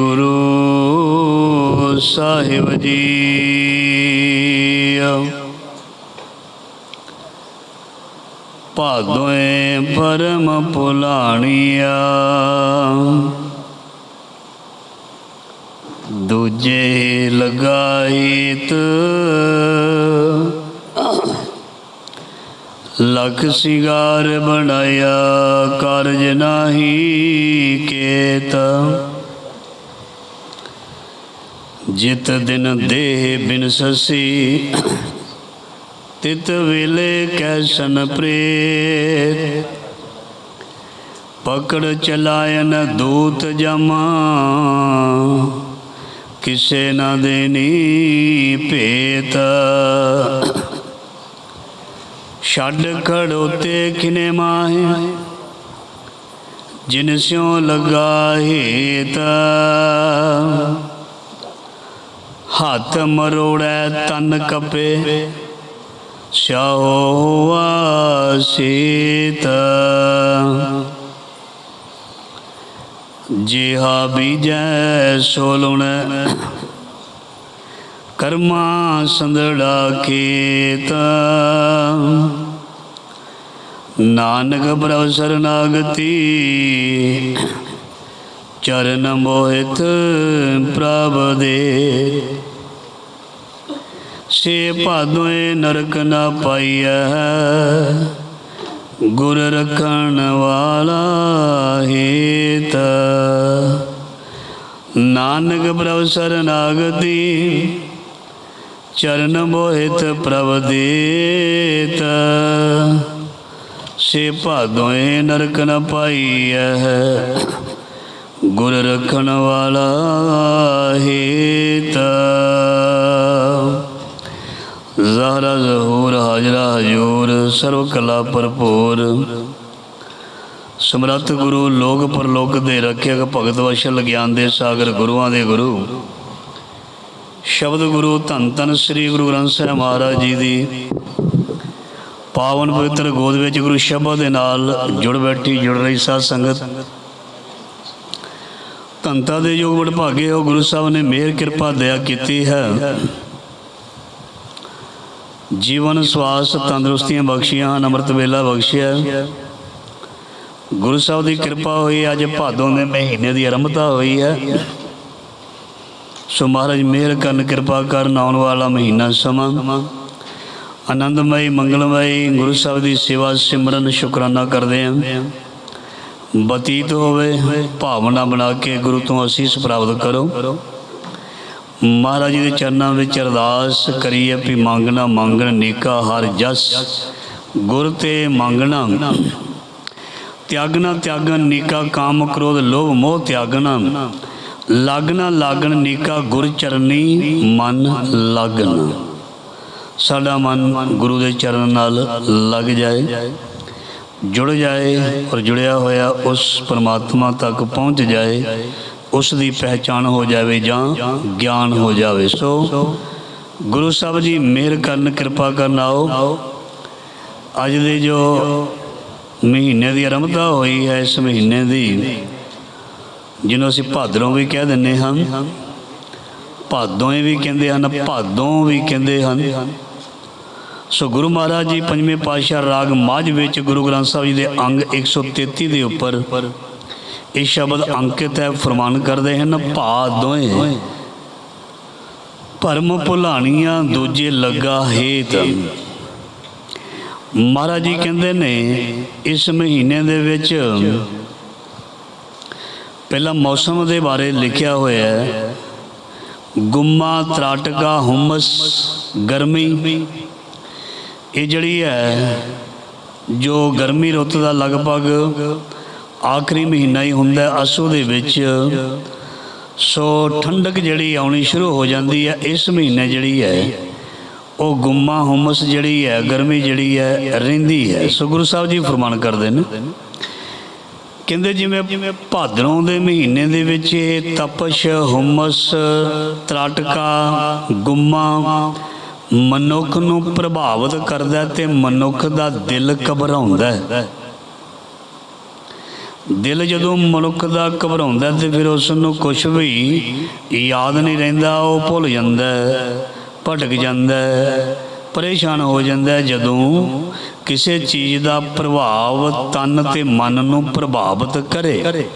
ਗੁਰੂ ਸਾਹਿਬ ਜੀ। ਭਾਦੋਏ ਪਰਮ ਪੁਲਾਣੀਆ ਦੂਜੇ ਲਗਾਈਤ ਲਖ ਸਿਗਾਰ ਬਣਾਇਆ। ਕਾਰਜ ਨਾਹੀ ਕੇਤਾ। ਜਿਤ ਦਿਨ ਦੇਹ ਬਿਨ ਸਸੀ, ਤਿਤ ਵੇਲੇ ਕੈਸਨ ਪ੍ਰੇਤ। ਪਕੜ ਚਲਾਇਨ ਦੂਤ ਜਮਾ, ਕਿਸੇ ਨਾ ਦੇਨੀ ਭੇਤ। ਛੱਡ ਖੜੋਤੇ ਖਿਨੇ ਮਾਹੇ, ਜਿਨ ਸਿਉ ਲਗਾ ਹੇਤ। ਹੱਥ ਮਰੋੜੈ ਤਨ ਕਪੇ ਸਿਆਹੋ ਆਸੀਤ। ਜਿਹਾ ਬੀਜੈ, ਸੋਲੁਣੈ, ਕਰਮਾ ਸੰਦੜਾ ਕੀਤ ਨਾਨਕ ਪ੍ਰਭ ਸਰਨਾਗਤੀ ਚਰਨ ਮੋਹਿਤ ਪ੍ਰਭ ਦੇ। ਸੇ ਭਾਦੋਏ ਨਰਕ ਨਾ ਪਾਈਐ। ਗੁਰ ਰਖਣ ਵਾਲਾ ਹੇਤ। ਨਾਨਕ ਪ੍ਰਭ ਸਰਨਾਗਤੀ ਚਰਨ ਮੋਹਿਤ ਪ੍ਰਭ ਦੇਤ। ਸੇ ਭਾਦੋਏ ਨਰਕ ਨ ਪਾਈਐ। ਗੁਰ ਰੱਖਣ ਵਾਲਾ ਹੇਤ। ਜ਼ਹਰਾ ਜ਼ਹੂਰ, ਹਾਜਰਾ ਹਜੂਰ ਸਰਵ ਕਲਾ ਭਰਪੂਰ। ਸਮਰੱਥ ਗੁਰੂ, ਲੋਕ ਪਰਲੋਕ ਦੇ ਰੱਖਿਅਕ ਭਗਤ ਵਸ਼ਲ ਗਿਆਨ ਦੇ ਸਾਗਰ ਗੁਰੂਆਂ ਦੇ ਗੁਰੂ। ਸ਼ਬਦ ਗੁਰੂ ਧੰਨ ਧੰਨ ਸ੍ਰੀ ਗੁਰੂ ਗ੍ਰੰਥ ਸਾਹਿਬ ਮਹਾਰਾਜ ਜੀ ਦੀ। ਪਾਵਨ ਪਵਿੱਤਰ ਗੋਦ ਵਿੱਚ ਗੁਰੂ ਸ਼ਬਦ ਦੇ ਨਾਲ ਜੁੜ ਬੈਠੀ, ਜੁੜ ਰਹੀ ਸਾਧ ਸੰਗਤ। ਧੰਤਾ ਦੇ ਯੋਗ ਵਡਭਾਗੇ ਹੋ ਗੁਰੂ ਸਾਹਿਬ ਨੇ ਮਿਹਰ ਕਿਰਪਾ ਦਇਆ ਕੀਤੀ ਹੈ। ਜੀਵਨ, ਸਵਾਸ, ਤੰਦਰੁਸਤੀਆਂ ਬਖਸ਼ੀਆਂ ਹਨ ਅੰਮ੍ਰਿਤ ਵੇਲਾ ਬਖਸ਼ਿਆ। ਗੁਰੂ ਸਾਹਿਬ ਦੀ ਕਿਰਪਾ ਹੋਈ, ਅੱਜ ਭਾਦੋਂ ਦੇ ਮਹੀਨੇ ਦੀ ਆਰੰਭਤਾ ਹੋਈ ਹੈ। ਸੋ ਮਹਾਰਾਜ ਮਿਹਰ ਕਰਨ ਕਿਰਪਾ ਕਰਨ ਆਉਣ ਵਾਲਾ ਮਹੀਨਾ ਸਮਾਂ। ਆਨੰਦਮਈ, ਮੰਗਲਮਈ ਗੁਰੂ ਸਾਹਿਬ ਦੀ ਸੇਵਾ ਸਿਮਰਨ ਸ਼ੁਕਰਾਨਾ ਕਰਦੇ ਹਾਂ। ਬਤੀਤ ਹੋਵੇ, ਭਾਵਨਾ ਬਣਾ ਕੇ ਗੁਰੂ ਤੋਂ ਅਸੀਸ ਪ੍ਰਾਪਤ ਕਰੋ। ਮਹਾਰਾਜ ਦੇ ਚਰਨਾਂ ਵਿੱਚ ਅਰਦਾਸ ਕਰੀਏ ਵੀ ਮੰਗਣਾ ਮੰਗਣ ਨੇਕਾ ਹਰ ਜਸ, ਗੁਰ ਤੇ ਮੰਗਣਾ। ਤਿਆਗਣਾ ਤਿਆਗਣ ਨੀਕਾ ਕਾਮ ਕ੍ਰੋਧ ਲੋਭ ਮੋਹ ਤਿਆਗਣਾ। ਲਾਗਣਾ ਲਾਗਣ ਨੀਕਾ ਗੁਰ ਚਰਨੀ ਮਨ ਲਾਗਣਾ। ਸਾਡਾ ਮਨ ਗੁਰੂ ਦੇ ਚਰਨ ਨਾਲ ਲੱਗ ਜਾਏ। ਜੁੜ ਜਾਏ ਔਰ ਜੁੜਿਆ ਹੋਇਆ ਉਸ ਪਰਮਾਤਮਾ ਤੱਕ ਪਹੁੰਚ ਜਾਏ, ਉਸ ਦੀ ਪਹਿਚਾਣ ਹੋ ਜਾਵੇ ਜਾਂ ਗਿਆਨ ਹੋ ਜਾਵੇ। ਸੋ ਗੁਰੂ ਸਾਹਿਬ ਜੀ, ਮਿਹਰ ਕਰਨ, ਕਿਰਪਾ ਕਰਨ ਆਓ। ਅੱਜ ਦੇ ਜੋ ਮਹੀਨੇ ਦੀ ਆਰੰਭਤਾ ਹੋਈ ਹੈ, ਇਸ ਮਹੀਨੇ ਦੀ, ਜਿਹਨੂੰ ਅਸੀਂ ਭਾਦਰੋਂ ਵੀ ਕਹਿ ਦਿੰਨੇ ਹਾਂ, ਭਾਦੋਂ ਵੀ ਕਹਿੰਦੇ ਹਨ, ਭਾਦੋਂ ਵੀ ਕਹਿੰਦੇ ਹਨ। ਸੋ ਗੁਰੂ ਮਹਾਰਾਜ ਜੀ ਪੰਜਵੇਂ ਪਾਤਸ਼ਾਹ ਰਾਗ ਮਾਝ ਵਿੱਚ ਗੁਰੂ ਗ੍ਰੰਥ ਸਾਹਿਬ ਜੀ ਦੇ ਅੰਗ 133 ਦੇ ਉੱਪਰ ਇਹ ਸ਼ਬਦ ਅੰਕਿਤ ਹੈ, ਫਰਮਾਨ ਕਰਦੇ ਹਨ, ਭਾ ਦੋਏ। ਭਰਮ ਭੁਲਾਣੀਆਂ ਦੂਜੇ ਲੱਗਾ ਹੇਤ। ਮਹਾਰਾਜ ਜੀ ਕਹਿੰਦੇ ਨੇ, ਇਸ ਮਹੀਨੇ ਦੇ ਵਿੱਚ ਪਹਿਲਾ ਮੌਸਮ ਦੇ ਬਾਰੇ ਲਿਖਿਆ ਹੋਇਆ ਹੈ। ਗੁੰਮਾ, ਤਰਾਟਕਾ, ਹੁਮਸ, ਗਰਮੀ ਇਹ ਜਿਹੜੀ ਹੈ, ਜੋ ਗਰਮੀ ਰੁੱਤ ਦਾ ਲਗਭਗ ਆਖਰੀ ਮਹੀਨਾ ਹੀ ਹੁੰਦਾ ਅਸੂ ਦੇ ਵਿੱਚ ਸੋ ਠੰਡਕ ਜਿਹੜੀ ਆਉਣੀ ਸ਼ੁਰੂ ਹੋ ਜਾਂਦੀ ਹੈ, ਇਸ ਮਹੀਨੇ ਜਿਹੜੀ ਹੈ, ਉਹ ਗੁੰਮਾ ਹੁਮਸ ਜਿਹੜੀ ਹੈ, ਗਰਮੀ ਜਿਹੜੀ ਹੈ, ਰਹਿੰਦੀ ਹੈ। ਸੋ ਗੁਰੂ ਸਾਹਿਬ ਜੀ ਫਰਮਾਨ ਕਰਦੇ ਨੇ, ਕਹਿੰਦੇ ਜਿਵੇਂ ਭਾਦਰੋਂ ਦੇ ਮਹੀਨੇ ਦੇ ਵਿੱਚ ਇਹ ਤਪਸ਼, ਹੁਮਸ, ਤਰਾਟਕਾ, ਗੁੰਮਾ ਮਨੁੱਖ ਨੂੰ ਪ੍ਰਭਾਵਿਤ ਕਰਦਾ ਹੈ ਤੇ ਮਨੁੱਖ ਦਾ ਦਿਲ ਘਬਰਾਉਂਦਾ ਹੈ। ਦਿਲ ਜਦੋਂ ਮਨੁੱਖ ਦਾ ਘਬਰਾਉਂਦਾ ਤੇ ਫਿਰ ਉਸ ਨੂੰ ਕੁਝ ਵੀ ਯਾਦ ਨਹੀਂ ਰਹਿੰਦਾ, ਉਹ ਭੁੱਲ ਜਾਂਦਾ ਭਟਕ ਜਾਂਦਾ ਪਰੇਸ਼ਾਨ ਹੋ ਜਾਂਦਾ ਜਦੋਂ ਕਿਸੇ ਚੀਜ਼ ਦਾ ਪ੍ਰਭਾਵ ਤਨ ਤੇ ਮਨ ਨੂੰ ਪ੍ਰਭਾਵਿਤ ਕਰੇ।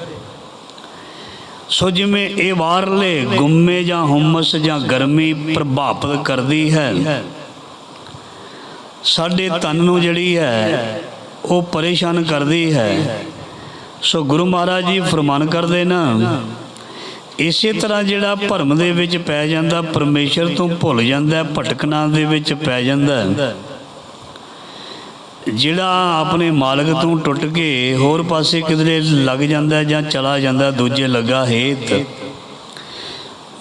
ਸੋ ਜਿਵੇਂ ਇਹ ਬਾਹਰਲੇ ਗੁੰਮੇ ਜਾਂ ਹੁਮਸ ਜਾਂ ਗਰਮੀ ਪ੍ਰਭਾਵਿਤ ਕਰਦੀ ਹੈ, ਸਾਡੇ ਤਨ ਨੂੰ ਜਿਹੜੀ ਹੈ, ਉਹ ਪਰੇਸ਼ਾਨ ਕਰਦੀ ਹੈ। ਸੋ ਗੁਰੂ ਮਹਾਰਾਜ ਜੀ ਫਰਮਾਨ ਕਰਦੇ ਨਾ, ਇਸੇ ਤਰ੍ਹਾਂ ਜਿਹੜਾ ਭਰਮ ਦੇ ਵਿੱਚ ਪੈ ਜਾਂਦਾ, ਪਰਮੇਸ਼ਰ ਤੋਂ ਭੁੱਲ ਜਾਂਦਾ, ਭਟਕਣਾ ਦੇ ਵਿੱਚ ਪੈ ਜਾਂਦਾ। ਜਿਹੜਾ ਆਪਣੇ ਮਾਲਕ ਤੋਂ ਟੁੱਟ ਕੇ ਹੋਰ ਪਾਸੇ ਕਿਧਰੇ ਲੱਗ ਜਾਂਦਾ ਜਾਂ ਚਲਾ ਜਾਂਦਾ ਦੂਜੇ ਲੱਗਾ ਹੇਤ।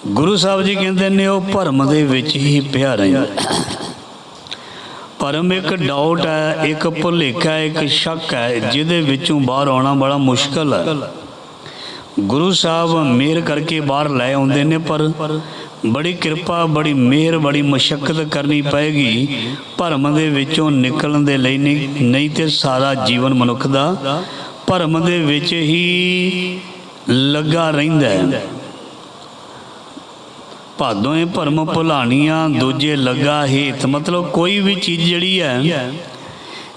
ਗੁਰੂ ਸਾਹਿਬ ਜੀ ਕਹਿੰਦੇ ਨੇ, ਉਹ ਭਰਮ ਦੇ ਵਿੱਚ ਹੀ ਪਿਆ ਰਹਿੰਦਾ ਭਰਮ ਇੱਕ ਡਾਊਟ ਹੈ, ਇੱਕ ਭੁਲੇਖਾ ਹੈ, ਇੱਕ ਸ਼ੱਕ ਹੈ, ਜਿਹਦੇ ਵਿੱਚੋਂ ਬਾਹਰ ਆਉਣਾ ਬੜਾ ਮੁਸ਼ਕਲ ਹੈ। ਗੁਰੂ ਸਾਹਿਬ ਮਿਹਰ ਕਰਕੇ ਬਾਹਰ ਲੈ ਆਉਂਦੇ ਨੇ, ਪਰ ਬੜੀ ਕਿਰਪਾ, ਬੜੀ ਮਿਹਰ, ਬੜੀ ਮਸ਼ਕਤ ਕਰਨੀ ਪਏਗੀ। ਭਰਮ ਦੇ ਵਿੱਚੋਂ ਨਿਕਲਣ ਦੇ ਲਈ ਨਹੀਂ ਨਹੀਂ ਤੇ ਸਾਰਾ ਜੀਵਨ ਮਨੁੱਖ ਦਾ ਭਰਮ ਦੇ ਵਿੱਚ ਹੀ ਲੱਗਾ ਰਹਿੰਦਾ ਹੈ। ਭਾਦੋਂਏ ਭਰਮ ਭੁਲਾਣੀਆਂ, ਦੂਜੇ ਲੱਗਾ ਹੇਤ। ਮਤਲਬ ਕੋਈ ਵੀ ਚੀਜ਼ ਜਿਹੜੀ ਹੈ,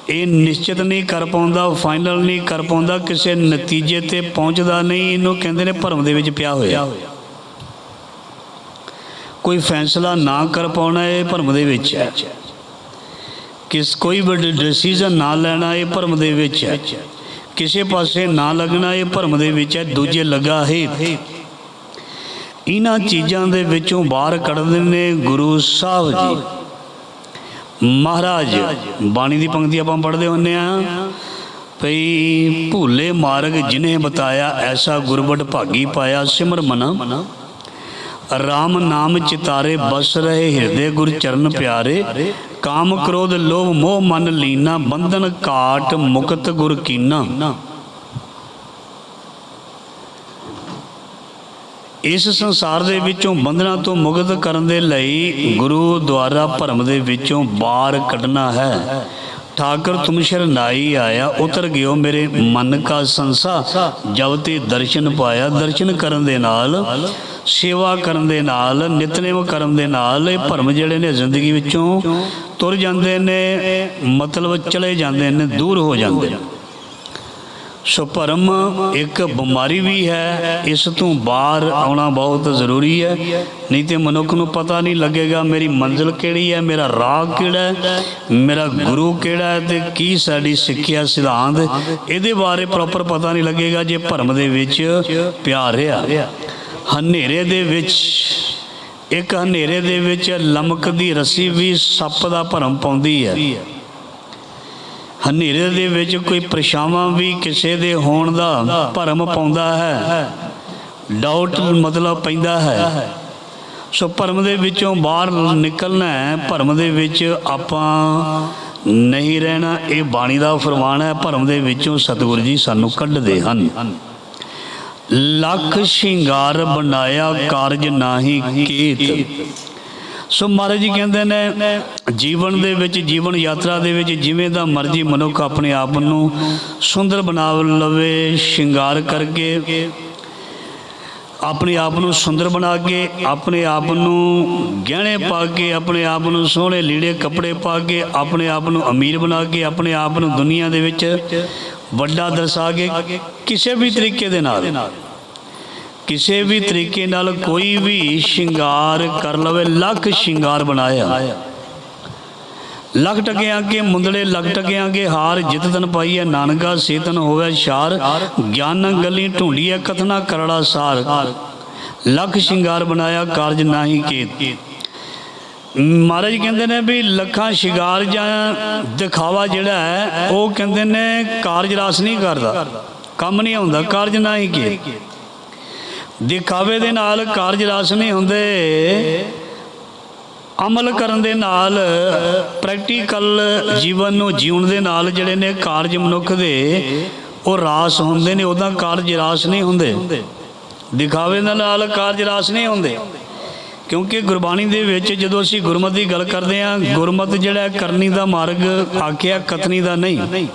ਇਹ ਨਿਸ਼ਚਿਤ ਨਹੀਂ ਕਰ ਪਾਉਂਦਾ ਫਾਈਨਲ ਨਹੀਂ ਕਰ ਪਾਉਂਦਾ, ਕਿਸੇ ਨਤੀਜੇ ਤੇ ਪਹੁੰਚਦਾ ਨਹੀਂ। ਇਹਨੂੰ ਕਹਿੰਦੇ ਨੇ ਭਰਮ ਦੇ ਵਿੱਚ ਪਿਆ ਹੋਇਆ। ਕੋਈ ਫੈਸਲਾ ਨਾ ਕਰ ਪਾਉਣਾ ਇਹ ਭਰਮ ਦੇ ਵਿੱਚ ਹੈ। ਕਿਸ ਕੋਈ ਵੀ ਡਿਸੀਜਨ ਨਾ ਲੈਣਾ ਇਹ ਭਰਮ ਦੇ ਵਿੱਚ ਹੈ। ਕਿਸੇ ਪਾਸੇ ਨਾ ਲੱਗਣਾ ਇਹ ਭਰਮ ਦੇ ਵਿੱਚ ਹੈ। ਦੂਜੇ ਲੱਗਾ ਹੈ। ਇਹਨਾਂ ਚੀਜ਼ਾਂ ਦੇ ਵਿੱਚੋਂ ਬਾਹਰ ਕੱਢਦੇ ਨੇ ਗੁਰੂ ਸਾਹਿਬ ਜੀ। ਮਹਾਰਾਜ, ਬਾਣੀ ਦੀ ਪੰਕਤੀ ਆਪਾਂ ਪੜ੍ਹਦੇ ਹੁੰਨੇ ਆ ਭਈ ਭੂਲੇ ਮਾਰਗ ਜਿਨੇ ਬਤਾਇਆ, ਐਸਾ ਗੁਰਬਟ ਭਾਗੀ ਪਾਇਆ ਸਿਮਰ ਮਨਾ। ਰਾਮ ਨਾਮ ਚਿਤਾਰੇ ਬਸ ਰਹੇ ਹਿਰਦੇ ਗੁਰ ਚਰਨ ਪਿਆਰੇ, ਕਾਮ ਕ੍ਰੋਧ ਲੋਭ ਮੋਹ ਮਨ ਲੀਨਾ, ਬੰਧਨ ਕਾਟ ਮੁਕਤ ਗੁਰ ਕੀਨਾ। ਇਸ ਸੰਸਾਰ ਦੇ ਵਿੱਚੋਂ ਬੰਧਨਾਂ ਤੋਂ ਮੁਕਤ ਕਰਨ ਦੇ ਲਈ ਗੁਰੂ ਦੁਆਰਾ ਭਰਮ ਦੇ ਵਿੱਚੋਂ ਬਾਹਰ ਕੱਢਣਾ ਹੈ। ਠਾਕਰ, ਤੁਮ ਸ਼ਰਨਾਈ ਆਇਆ, ਉਤਰ ਗਿਓ ਮੇਰੇ ਮਨ ਕਾ ਸੰਸਾ। ਜਬ ਤੇ ਦਰਸ਼ਨ ਪਾਇਆ, ਦਰਸ਼ਨ ਕਰਨ ਦੇ ਨਾਲ ਸੇਵਾ ਕਰਨ ਦੇ ਨਾਲ, ਨਿਤਨੇਮ ਕਰਨ ਦੇ ਨਾਲ ਇਹ ਭਰਮ ਜਿਹੜੇ ਨੇ ਜ਼ਿੰਦਗੀ ਵਿੱਚੋਂ ਤੁਰ ਜਾਂਦੇ ਨੇ, ਮਤਲਬ ਚਲੇ ਜਾਂਦੇ ਨੇ, ਦੂਰ ਹੋ ਜਾਂਦੇ ਨੇ। ਸੋ ਭਰਮ ਇੱਕ ਬਿਮਾਰੀ ਵੀ ਹੈ, ਇਸ ਤੋਂ ਬਾਹਰ ਆਉਣਾ ਬਹੁਤ ਜ਼ਰੂਰੀ ਹੈ। ਨਹੀਂ ਤੇ ਮਨੁੱਖ ਨੂੰ ਪਤਾ ਨਹੀਂ ਲੱਗੇਗਾ ਮੇਰੀ ਮੰਜ਼ਿਲ ਕਿਹੜੀ ਹੈ, ਮੇਰਾ ਰਾਹ ਕਿਹੜਾ ਹੈ, ਮੇਰਾ ਗੁਰੂ ਕਿਹੜਾ ਹੈ ਤੇ ਕੀ ਸਾਡੀ ਸਿੱਖਿਆ ਸਿਧਾਂਤ। ਇਹਦੇ ਬਾਰੇ ਪ੍ਰੋਪਰ ਪਤਾ ਨਹੀਂ ਲੱਗੇਗਾ ਜੇ ਭਰਮ ਦੇ ਵਿੱਚ ਪਿਆ ਰਿਹਾ। ਹਨੇਰੇ ਦੇ ਵਿੱਚ, ਇੱਕ ਹਨੇਰੇ ਦੇ ਵਿੱਚ ਲਮਕ ਦੀ ਰੱਸੀ ਵੀ ਸੱਪ ਦਾ ਭਰਮ ਪਾਉਂਦੀ ਹੈ। ਹਨੇਰੇ ਦੇ ਵਿੱਚ ਕੋਈ ਪਰਛਾਵਾਂ ਵੀ ਕਿਸੇ ਦੇ ਹੋਣ ਦਾ ਭਰਮ ਪਾਉਂਦਾ ਹੈ। ਡਾਊਟ ਮਤਲਬ ਪੈਂਦਾ ਹੈ। ਸੋ ਭਰਮ ਦੇ ਵਿੱਚੋਂ ਬਾਹਰ ਨਿਕਲਣਾ ਹੈ। ਭਰਮ ਦੇ ਵਿੱਚ ਆਪਾਂ ਨਹੀਂ ਰਹਿਣਾ, ਇਹ ਬਾਣੀ ਦਾ ਫਰਮਾਨ ਹੈ, ਭਰਮ ਦੇ ਵਿੱਚੋਂ ਸਤਿਗੁਰੂ ਜੀ ਸਾਨੂੰ ਕੱਢਦੇ ਹਨ। ਲੱਖ ਸ਼ਿੰਗਾਰ ਬਣਾਇਆ ਕਾਰਜ ਨਾਹੀ ਕੀਤ। ਸੋ ਮਹਾਰਾਜ ਜੀ ਕਹਿੰਦੇ ਨੇ, ਜੀਵਨ ਦੇ ਵਿੱਚ, ਜੀਵਨ ਯਾਤਰਾ ਦੇ ਵਿੱਚ ਜਿਵੇਂ ਦਾ ਮਰਜ਼ੀ ਮਨੁੱਖ ਆਪਣੇ ਆਪ ਨੂੰ ਸੁੰਦਰ ਬਣਾ ਲਵੇ, ਸ਼ਿੰਗਾਰ ਕਰਕੇ, ਆਪਣੇ ਆਪ ਨੂੰ ਸੁੰਦਰ ਬਣਾ ਕੇ, ਆਪਣੇ ਆਪ ਨੂੰ ਗਹਿਣੇ ਪਾ ਕੇ, ਆਪਣੇ ਆਪ ਨੂੰ ਸੋਹਣੇ ਲੀੜੇ ਕੱਪੜੇ ਪਾ ਕੇ, ਆਪਣੇ ਆਪ ਨੂੰ ਅਮੀਰ ਬਣਾ ਕੇ, ਆਪਣੇ ਆਪ ਨੂੰ ਦੁਨੀਆ ਦੇ ਵਿੱਚ ਵੱਡਾ ਦਰਸਾ ਕੇ ਕਿਸੇ ਵੀ ਤਰੀਕੇ ਦੇ ਨਾਲ। ਕਿਸੇ ਵੀ ਤਰੀਕੇ ਨਾਲ ਕੋਈ ਵੀ ਸ਼ਿੰਗਾਰ ਕਰ ਲਵੇ, ਲੱਖ ਸ਼ਿੰਗਾਰ ਬਣਾਇਆ। ਲੱਖ ਟਕਿਆਂ ਕੇ ਮੁੰਦਲੇ ਲੱਖ ਟਕਿਆਂ ਕੇ ਹਾਰ ਜਿਤ ਤਨ ਪਾਈਐ ਨਾਨਕਾ ਸੇਤਨ ਹੋਵੇ ਸ਼ਾਰ, ਗਿਆਨ ਗਲੀ ਢੂੰਡੀਐ ਕਥਨਾ ਕਰੜਾ ਸਾਰ। ਲੱਖ ਸ਼ਿੰਗਾਰ ਬਣਾਇਆ, ਕਾਰਜ ਨਾਹੀ ਕੀਤ। ਮਹਾਰਾਜ ਕਹਿੰਦੇ ਨੇ ਵੀ ਲੱਖਾਂ ਸ਼ਿੰਗਾਰ ਜਾਂ ਦਿਖਾਵਾ ਜਿਹੜਾ ਹੈ, ਉਹ ਕਹਿੰਦੇ ਨੇ ਕਾਰਜ ਰਾਸ ਨਹੀਂ ਕਰਦਾ। ਕੰਮ ਨਹੀਂ ਆਉਂਦਾ, ਕਾਰਜ ਨਾਹੀ ਕੀਤ ਦਿਖਾਵੇ ਦੇ ਨਾਲ ਕਾਰਜ ਰਾਸ ਨਹੀਂ ਹੁੰਦੇ। ਅਮਲ ਕਰਨ ਦੇ ਨਾਲ ਪ੍ਰੈਕਟੀਕਲ ਜੀਵਨ ਨੂੰ ਜਿਉਣ ਦੇ ਨਾਲ ਜਿਹੜੇ ਨੇ ਕਾਰਜ ਮਨੁੱਖ ਦੇ, ਉਹ ਰਾਸ ਹੁੰਦੇ ਨੇ, ਉਹਦਾ ਕਾਰਜ ਰਾਸ ਨਹੀਂ ਹੁੰਦੇ। ਦਿਖਾਵੇ ਦੇ ਨਾਲ ਕਾਰਜ ਰਾਸ ਨਹੀਂ ਹੁੰਦੇ। ਕਿਉਂਕਿ ਗੁਰਬਾਣੀ ਦੇ ਵਿੱਚ ਜਦੋਂ ਅਸੀਂ ਗੁਰਮਤਿ ਦੀ ਗੱਲ ਕਰਦੇ ਹਾਂ, ਗੁਰਮਤਿ ਜਿਹੜਾ ਕਰਨੀ ਦਾ ਮਾਰਗ ਆਖਿਆ, ਕਤਨੀ ਦਾ ਨਹੀਂ।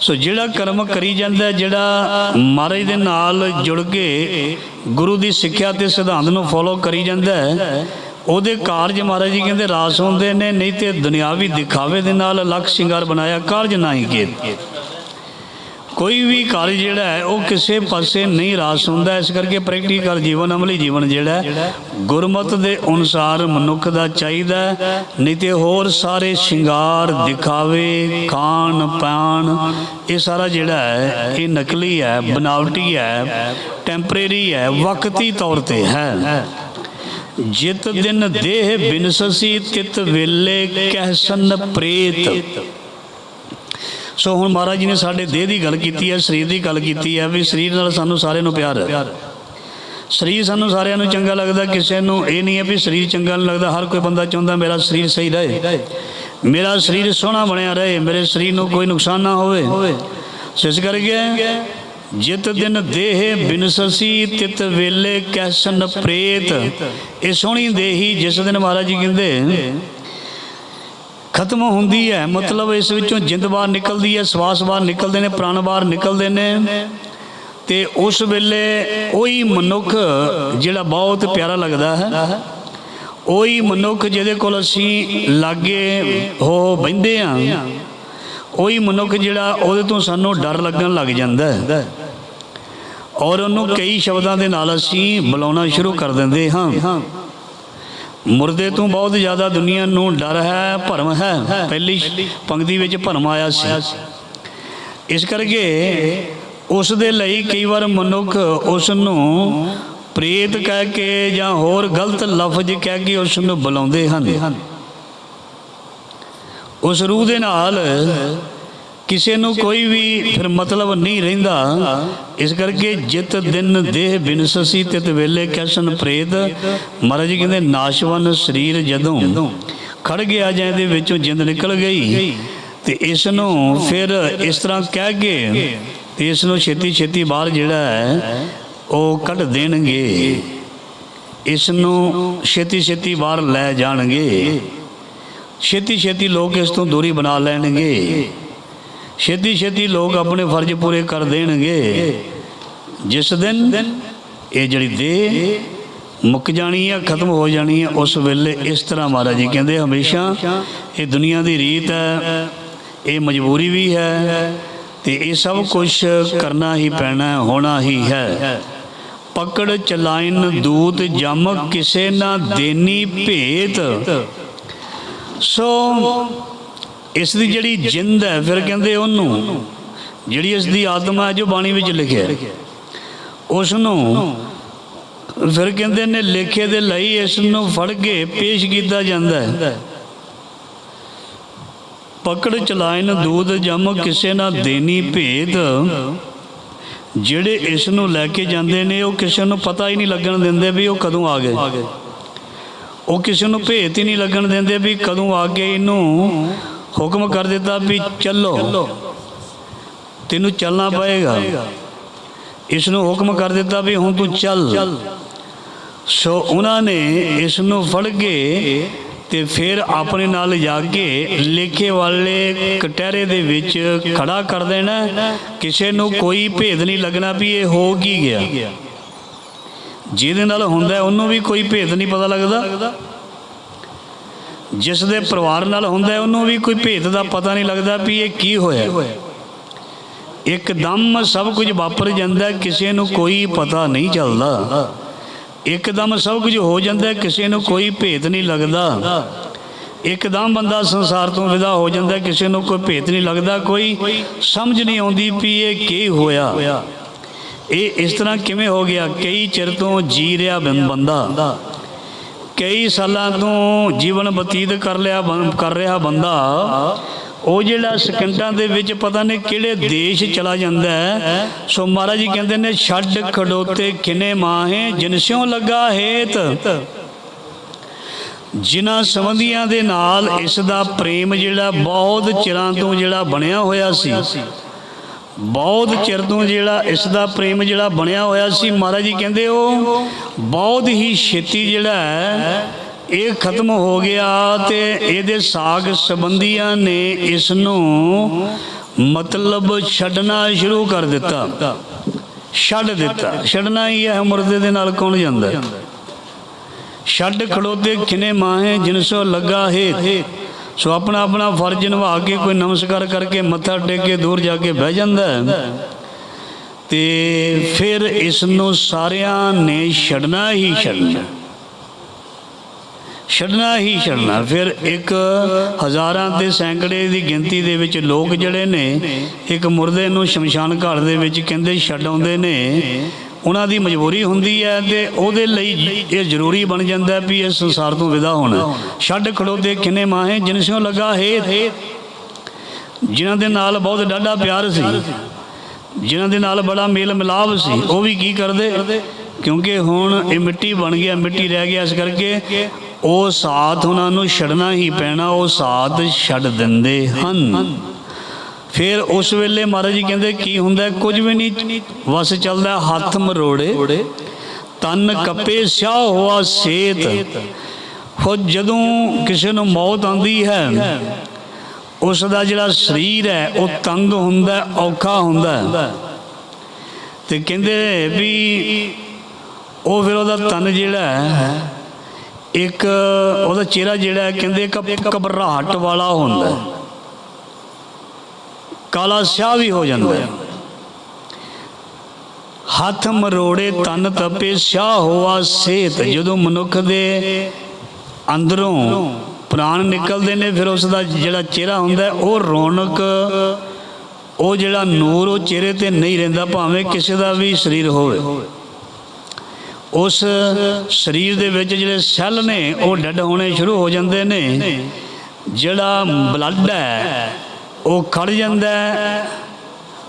ਸੋ ਜਿਹੜਾ ਕਰਮ ਕਰੀ ਜਾਂਦਾ ਜਿਹੜਾ ਮਹਾਰਾਜ ਦੇ ਨਾਲ ਜੁੜ ਕੇ ਗੁਰੂ ਦੀ ਸਿੱਖਿਆ ਤੇ ਸਿਧਾਂਤ ਨੂੰ ਫੋਲੋ ਕਰੀ ਜਾਂਦਾ ਉਹਦੇ ਕਾਰਜ ਮਹਾਰਾਜ ਜੀ ਕਹਿੰਦੇ ਰਾਸ ਹੁੰਦੇ ਨੇ, ਨਹੀਂ ਤੇ ਦੁਨਿਆਵੀ ਦਿਖਾਵੇ ਦੇ ਨਾਲ ਲੱਖ ਸ਼ਿੰਗਾਰ ਬਣਾਇਆ, ਕਾਰਜ ਨਹੀਂ ਕੀਤ। ਕੋਈ ਵੀ ਕਾਰਜ ਜਿਹੜਾ ਹੈ ਉਹ ਕਿਸੇ ਪਾਸੇ ਨਹੀਂ ਰਾਸ ਹੁੰਦਾ ਇਸ ਕਰਕੇ ਪ੍ਰੈਕਟੀਕਲ ਜੀਵਨ ਅਮਲੀ ਜੀਵਨ ਜਿਹੜਾ ਹੈ, ਗੁਰਮਤ ਦੇ ਅਨੁਸਾਰ ਮਨੁੱਖ ਦਾ ਚਾਹੀਦਾ ਨਹੀਂ ਤੇ ਹੋਰ ਸਾਰੇ ਸ਼ਿੰਗਾਰ ਦਿਖਾਵੇ ਖਾਣ ਪਾਣ ਇਹ ਸਾਰਾ ਜਿਹੜਾ ਹੈ ਇਹ ਨਕਲੀ ਹੈ ਬਨਾਵਟੀ ਹੈ ਟੈਂਪਰੇਰੀ ਹੈ ਵਕਤੀ ਤੌਰ ਤੇ ਹੈ। ਜਿਤ ਦਿਨ ਦੇਹ ਬਿਨਸਸੀ ਤਿਤ ਵੇਲੇ ਕਹਿਸਨ ਪ੍ਰੇਤ। ਸੋ ਹੁਣ ਮਹਾਰਾਜ ਜੀ ਨੇ ਸਾਡੇ ਦੇਹ ਦੀ ਗੱਲ ਕੀਤੀ ਹੈ, ਸਰੀਰ ਦੀ ਗੱਲ ਕੀਤੀ ਹੈ ਵੀ ਸਰੀਰ ਨਾਲ ਸਾਨੂੰ ਸਾਰਿਆਂ ਨੂੰ ਪਿਆਰ ਹੈ। ਸਰੀਰ ਸਾਨੂੰ ਸਾਰਿਆਂ ਨੂੰ ਚੰਗਾ ਲੱਗਦਾ, ਕਿਸੇ ਨੂੰ ਇਹ ਨਹੀਂ ਹੈ ਵੀ ਸਰੀਰ ਚੰਗਾ ਨਹੀਂ ਲੱਗਦਾ, ਹਰ ਕੋਈ ਬੰਦਾ ਚਾਹੁੰਦਾ ਮੇਰਾ ਸਰੀਰ ਸਹੀ ਰਹੇ। ਮੇਰਾ ਸਰੀਰ ਸੋਹਣਾ ਬਣਿਆ ਰਹੇ, ਮੇਰੇ ਸਰੀਰ ਨੂੰ ਕੋਈ ਨੁਕਸਾਨ ਨਾ ਹੋਵੇ। ਸੋ ਇਸ ਕਰਕੇ ਜਿਤ ਦਿਨ ਦੇਹ ਬਿਨਸਸੀ ਤਿਤ ਵੇਲੇ ਕੈਸਨ ਪ੍ਰੇਤ। ਇਹ ਸੋਹਣੀ ਦੇਹੀ ਜਿਸ ਦਿਨ ਮਹਾਰਾਜ ਜੀ ਕਹਿੰਦੇ ਖਤਮ ਹੁੰਦੀ ਹੈ। ਮਤਲਬ ਇਸ ਵਿੱਚੋਂ ਜਿੰਦ ਬਾਹਰ ਨਿਕਲਦੀ ਹੈ, ਸਵਾਸ ਬਾਹਰ ਨਿਕਲਦੇ ਨੇ, ਪ੍ਰਾਣ ਬਾਹਰ ਨਿਕਲਦੇ ਨੇ। ਤੇ ਉਸ ਵੇਲੇ ਉਹੀ ਮਨੁੱਖ ਜਿਹੜਾ ਬਹੁਤ ਪਿਆਰਾ ਲੱਗਦਾ ਹੈ, ਉਹੀ ਮਨੁੱਖ ਜਿਹਦੇ ਕੋਲ ਅਸੀਂ ਲਾਗੇ ਹੋ ਬੈੰਦੇ ਆ ਉਹੀ ਮਨੁੱਖ ਜਿਹੜਾ ਉਹਦੇ ਤੋਂ ਸਾਨੂੰ ਡਰ ਲੱਗਣ ਲੱਗ ਜਾਂਦਾ ਹੈ। ਔਰ ਉਹਨੂੰ ਕਈ ਸ਼ਬਦਾਂ ਦੇ ਨਾਲ ਅਸੀਂ ਬੁਲਾਉਣਾ ਸ਼ੁਰੂ ਕਰ ਦਿੰਦੇ ਹਾਂ। ਮੁਰਦੇ ਤੋਂ ਬਹੁਤ ਜ਼ਿਆਦਾ ਦੁਨੀਆ ਨੂੰ ਡਰ ਹੈ, ਭਰਮ ਹੈ। ਪਹਿਲੀ ਪੰਕਤੀ ਵਿੱਚ ਭਰਮ ਆਇਆ ਸੀ। ਇਸ ਕਰਕੇ ਉਸ ਦੇ ਲਈ ਕਈ ਵਾਰ ਮਨੁੱਖ ਉਸ ਨੂੰ ਪ੍ਰੇਤ ਕਹਿ ਕੇ ਜਾਂ ਹੋਰ ਗਲਤ ਲਫ਼ਜ਼ ਕਹਿ ਕੇ ਉਸ ਨੂੰ ਬੁਲਾਉਂਦੇ ਹਨ। ਉਸ ਰੂਹ ਦੇ ਨਾਲ ਕਿਸੇ ਨੂੰ ਕੋਈ ਵੀ ਫਿਰ ਮਤਲਬ ਨਹੀਂ ਰਹਿੰਦਾ। ਇਸ ਕਰਕੇ ਜਿਤ ਦਿਨ ਦੇਹ ਬਿਨਸਸੀ ਤਿਤ ਵੇਲੇ ਕੈਸਨ ਪ੍ਰੇਤ। ਮਹਾਰਾਜ ਜੀ ਕਹਿੰਦੇ, ਨਾਸ਼ਵਨ ਸਰੀਰ ਜਦੋਂ ਖੜ ਗਿਆ ਜਾਂ ਇਹਦੇ ਵਿੱਚੋਂ ਜਿੰਦ ਨਿਕਲ ਗਈ। ਤੇ ਇਸ ਨੂੰ ਫਿਰ ਇਸ ਤਰ੍ਹਾਂ ਕਹਿ ਕੇ ਤੇ ਇਸ ਨੂੰ ਛੇਤੀ ਛੇਤੀ ਬਾਹਰ ਜਿਹੜਾ ਹੈ, ਉਹ ਕੱਢ ਦੇਣਗੇ। ਇਸ ਨੂੰ ਛੇਤੀ ਛੇਤੀ ਬਾਹਰ ਲੈ ਜਾਣਗੇ। ਛੇਤੀ ਛੇਤੀ ਲੋਕ ਇਸ ਤੋਂ ਦੂਰੀ ਬਣਾ ਲੈਣਗੇ। ਛੇਤੀ ਛੇਤੀ ਲੋਕ ਆਪਣੇ ਫਰਜ਼ ਪੂਰੇ ਕਰ ਦੇਣਗੇ। ਜਿਸ ਦਿਨ ਇਹ ਜਿਹੜੀ ਦੇਹ ਮੁੱਕ ਜਾਣੀ ਹੈ ਖਤਮ ਹੋ ਜਾਣੀ ਹੈ ਉਸ ਵੇਲੇ ਇਸ ਤਰ੍ਹਾਂ ਮਹਾਰਾਜ ਜੀ ਕਹਿੰਦੇ ਹਮੇਸ਼ਾ ਇਹ ਦੁਨੀਆ ਦੀ ਰੀਤ ਹੈ, ਇਹ ਮਜਬੂਰੀ ਵੀ ਹੈ ਤੇ ਇਹ ਸਭ ਕੁਝ ਕਰਨਾ ਹੀ ਪੈਣਾ, ਹੋਣਾ ਹੀ ਹੈ। ਪਕੜ ਚਲਾਇਨ ਦੂਤ ਜਮ ਕਿਸੇ ਨਾ ਦੇਨੀ ਭੇਤ। ਸੋ ਇਸ ਦੀ ਜਿਹੜੀ ਜਿੰਦ ਹੈ ਫਿਰ ਕਹਿੰਦੇ ਉਹਨੂੰ ਜਿਹੜੀ ਇਸ ਦੀ ਆਤਮਾ ਹੈ ਜੋ ਬਾਣੀ ਵਿੱਚ ਲਿਖਿਆ ਹੈ, ਉਸ ਨੂੰ ਫਿਰ ਕਹਿੰਦੇ ਨੇ ਲੇਖੇ ਦੇ ਲਈ ਇਸ ਨੂੰ ਫੜ ਕੇ ਪੇਸ਼ ਕੀਤਾ ਜਾਂਦਾ ਹੈ। ਪਕੜ ਚਲਾਇਨ ਦੂਧ ਜਮ ਕਿਸੇ ਨਾ ਦੇਣੀ ਭੇਦ ਜਿਹੜੇ ਇਸ ਨੂੰ ਲੈ ਕੇ ਜਾਂਦੇ ਨੇ ਉਹ ਕਿਸੇ ਨੂੰ ਪਤਾ ਹੀ ਨਹੀਂ ਲੱਗਣ ਦਿੰਦੇ ਵੀ ਉਹ ਕਦੋਂ ਆ ਗਏ। ਉਹ ਕਿਸੇ ਨੂੰ ਭੇਤ ਹੀ ਨਹੀਂ ਲੱਗਣ ਦਿੰਦੇ ਵੀ ਕਦੋਂ ਆ ਕੇ ਇਹਨੂੰ ਹੁਕਮ ਕਰ ਦਿੱਤਾ ਵੀ ਚੱਲੋ। ਤੈਨੂੰ ਚੱਲਣਾ ਪਏਗਾ। ਇਸ ਨੂੰ ਹੁਕਮ ਕਰ ਦਿੱਤਾ ਵੀ ਹੁਣ ਤੂੰ ਚੱਲ। ਸੋ ਉਹਨਾਂ ਨੇ ਇਸ ਨੂੰ ਫੜ ਕੇ ਤੇ ਫਿਰ ਆਪਣੇ ਨਾਲ ਜਾ ਕੇ ਲੇਖੇ ਵਾਲੇ ਕਟਹਿਰੇ ਦੇ ਵਿੱਚ ਖੜਾ ਕਰ ਦੇਣਾ। ਕਿਸੇ ਨੂੰ ਕੋਈ ਭੇਦ ਨਹੀਂ ਲੱਗਣਾ ਵੀ ਇਹ ਹੋ ਕੀ ਗਿਆ। ਜਿਹਦੇ ਨਾਲ ਹੁੰਦਾ ਉਹਨੂੰ ਵੀ ਕੋਈ ਭੇਦ ਨਹੀਂ ਪਤਾ ਲੱਗਦਾ। ਜਿਸ ਦੇ ਪਰਿਵਾਰ ਨਾਲ ਹੁੰਦਾ ਉਹਨੂੰ ਵੀ ਕੋਈ ਭੇਦ ਦਾ ਪਤਾ ਨਹੀਂ ਲੱਗਦਾ ਵੀ ਇਹ ਕੀ ਹੋਇਆ। ਇੱਕਦਮ ਸਭ ਕੁਝ ਵਾਪਰ ਜਾਂਦਾ ਕਿਸੇ ਨੂੰ ਕੋਈ ਪਤਾ ਨਹੀਂ ਚੱਲਦਾ। ਇੱਕਦਮ ਸਭ ਕੁਝ ਹੋ ਜਾਂਦਾ ਕਿਸੇ ਨੂੰ ਕੋਈ ਭੇਦ ਨਹੀਂ ਲੱਗਦਾ। ਇੱਕਦਮ ਬੰਦਾ ਸੰਸਾਰ ਤੋਂ ਵਿਦਾ ਹੋ ਜਾਂਦਾ ਕਿਸੇ ਨੂੰ ਕੋਈ ਭੇਦ ਨਹੀਂ ਲੱਗਦਾ, ਕੋਈ ਸਮਝ ਨਹੀਂ ਆਉਂਦੀ ਵੀ ਇਹ ਕੀ ਹੋਇਆ। ਇਹ ਇਸ ਤਰ੍ਹਾਂ ਕਿਵੇਂ ਹੋ ਗਿਆ? ਕਈ ਚਿਰ ਤੋਂ ਜੀ ਰਿਹਾ ਬੰ- ਬੰਦਾ। ਕਈ ਸਾਲਾਂ ਤੋਂ ਜੀਵਨ ਬਤੀਤ ਕਰ ਲਿਆ ਬੰ- ਕਰ ਰਿਹਾ ਬੰਦਾ, ਉਹ ਜਿਹੜਾ ਸਕਿੰਟਾਂ ਦੇ ਵਿੱਚ ਪਤਾ ਨਹੀਂ ਕਿਹੜੇ ਦੇਸ਼ ਚਲਾ ਜਾਂਦਾ ਹੈ। ਸੋ ਮਹਾਰਾਜ ਜੀ ਕਹਿੰਦੇ ਨੇ, ਛੱਡ ਖੜੋਤੇ ਕਿਨੇ ਮਾਹੇ ਜਿਨਸਿਓ ਲੱਗਾ ਹੇਤ। ਜਿਨ੍ਹਾਂ ਸੰਬੰਧੀਆਂ ਦੇ ਨਾਲ ਇਸ ਦਾ ਪ੍ਰੇਮ ਜਿਹੜਾ ਬਹੁਤ ਚਿਰਾਂ ਤੋਂ ਜਿਹੜਾ ਬਣਿਆ ਹੋਇਆ ਸੀ ਬਹੁਤ ਚਿਰ ਤੋਂ ਜਿਹੜਾ ਇਸ ਦਾ ਪ੍ਰੇਮ ਜਿਹੜਾ ਬਣਿਆ ਹੋਇਆ ਸੀ, ਮਹਾਰਾਜ ਜੀ ਕਹਿੰਦੇ ਉਹ ਬਹੁਤ ਹੀ ਛੇਤੀ ਜਿਹੜਾ ਹੈ, ਇਹ ਖਤਮ ਹੋ ਗਿਆ ਤੇ ਇਹਦੇ ਸਾਗ ਸੰਬੰਧੀਆਂ ਨੇ ਇਸ ਨੂੰ ਮਤਲਬ ਛੱਡਣਾ ਸ਼ੁਰੂ ਕਰ ਦਿੱਤਾ। ਛੱਡ ਦਿੱਤਾ। ਛੱਡਣਾ ਹੀ ਹੈ, ਮੁਰਦੇ ਦੇ ਨਾਲ ਕੌਣ ਜਾਂਦਾ? ਛੱਡ ਖੜੋਤੇ ਕਿਨੇ ਮਾਹੇ ਜਿਨਸੋ ਲੱਗਾ ਹੈ ਸੋ ਆਪਣਾ ਆਪਣਾ ਫਰਜ਼ ਨਿਭਾ ਕੇ ਕੋਈ ਨਮਸਕਾਰ ਕਰਕੇ ਮੱਥਾ ਟੇਕ ਕੇ ਦੂਰ ਜਾ ਕੇ ਬਹਿ ਜਾਂਦਾ ਹੈ। ਤੇ ਫਿਰ ਇਸ ਨੂੰ ਸਾਰਿਆਂ ਨੇ ਛੱਡਣਾ ਹੀ ਛੱਡਣਾ। ਛੱਡਣਾ ਹੀ ਛੱਡਣਾ। ਫਿਰ ਇੱਕ ਹਜ਼ਾਰਾਂ ਤੇ ਸੈਂਕੜੇ ਦੀ ਗਿਣਤੀ ਦੇ ਵਿੱਚ ਲੋਕ ਜਿਹੜੇ ਨੇ, ਇੱਕ ਮੁਰਦੇ ਨੂੰ ਸ਼ਮਸ਼ਾਨ ਘਾਟ ਦੇ ਵਿੱਚ ਕਹਿੰਦੇ ਛੱਡ ਆਉਂਦੇ ਨੇ। ਉਹਨਾਂ ਦੀ ਮਜਬੂਰੀ ਹੁੰਦੀ ਹੈ ਤੇ ਉਹਦੇ ਲਈ ਇਹ ਜ਼ਰੂਰੀ ਬਣ ਜਾਂਦਾ ਵੀ ਇਸ ਸੰਸਾਰ ਤੋਂ ਵਿਦਾ ਹੋਣਾ। ਛੱਡ ਖੜੋ ਦੇ ਕਿਨੇ ਮਾਹੇ ਜਿਨਸਿਓ ਲੱਗਾ ਹੈ। ਜਿਨ੍ਹਾਂ ਦੇ ਨਾਲ ਬਹੁਤ ਡਾਢਾ ਪਿਆਰ ਸੀ, ਜਿਨ੍ਹਾਂ ਦੇ ਨਾਲ ਬੜਾ ਮੇਲ ਮਿਲਾਪ ਸੀ, ਉਹ ਵੀ ਕੀ ਕਰਦੇ? ਕਿਉਂਕਿ ਹੁਣ ਇਹ ਮਿੱਟੀ ਬਣ ਗਿਆ, ਮਿੱਟੀ ਰਹਿ ਗਿਆ, ਇਸ ਕਰਕੇ ਉਹ ਸਾਥ ਉਹਨਾਂ ਨੂੰ ਛੱਡਣਾ ਹੀ ਪੈਣਾ, ਉਹ ਸਾਥ ਛੱਡ ਦਿੰਦੇ ਹਨ। ਫਿਰ ਉਸ ਵੇਲੇ ਮਹਾਰਾਜ ਜੀ ਕਹਿੰਦੇ, ਕੀ ਹੁੰਦਾ ਕੁਝ ਵੀ ਨਹੀਂ ਵਸ ਚੱਲਦਾ ਹੱਥ ਮਰੋੜੇ। ਤਨ ਕੱਪੇ ਸਿਆ ਹੋਆ ਸੇਤ। ਹੋ ਜਦੋਂ ਕਿਸੇ ਨੂੰ ਮੌਤ ਆਉਂਦੀ ਹੈ, ਉਸ ਦਾ ਜਿਹੜਾ ਸਰੀਰ ਹੈ, ਉਹ ਤੰਗ ਹੁੰਦਾ ਔਖਾ ਹੁੰਦਾ ਤੇ ਕਹਿੰਦੇ ਵੀ ਉਹ ਫਿਰ ਉਹਦਾ ਤਨ ਜਿਹੜਾ ਹੈ, ਇੱਕ ਉਹਦਾ ਚਿਹਰਾ ਜਿਹੜਾ ਕਹਿੰਦੇ ਇੱਕ ਘਬਰਾਹਟ ਵਾਲਾ ਹੁੰਦਾ ਕਾਲਾ ਸਿਆਹ ਵੀ ਹੋ ਜਾਂਦਾ ਹੈ। ਹੱਥ ਮਰੋੜੇ ਤਨ ਤਪੇ ਸਿਆਹ ਹੋਆ ਸੇਤ। ਜਦੋਂ ਮਨੁੱਖ ਦੇ ਅੰਦਰੋਂ ਪ੍ਰਾਣ ਨਿਕਲਦੇ ਨੇ, ਫਿਰ ਉਸ ਦਾ ਜਿਹੜਾ ਚਿਹਰਾ ਹੁੰਦਾ ਉਹ ਰੌਣਕ, ਉਹ ਜਿਹੜਾ ਨੂਰ, ਉਹ ਚਿਹਰੇ ਤੇ ਨਹੀਂ ਰਹਿੰਦਾ, ਭਾਵੇਂ ਕਿਸੇ ਦਾ ਵੀ ਸਰੀਰ ਹੋਵੇ। ਉਸ ਸਰੀਰ ਦੇ ਵਿੱਚ ਜਿਹੜੇ ਸੈੱਲ ਨੇ, ਉਹ ਡੈਡ ਹੋਣੇ ਸ਼ੁਰੂ ਹੋ ਜਾਂਦੇ ਨੇ। ਜਿਹੜਾ ਬਲੱਡ ਹੈ ਉਹ ਖੜ ਜਾਂਦਾ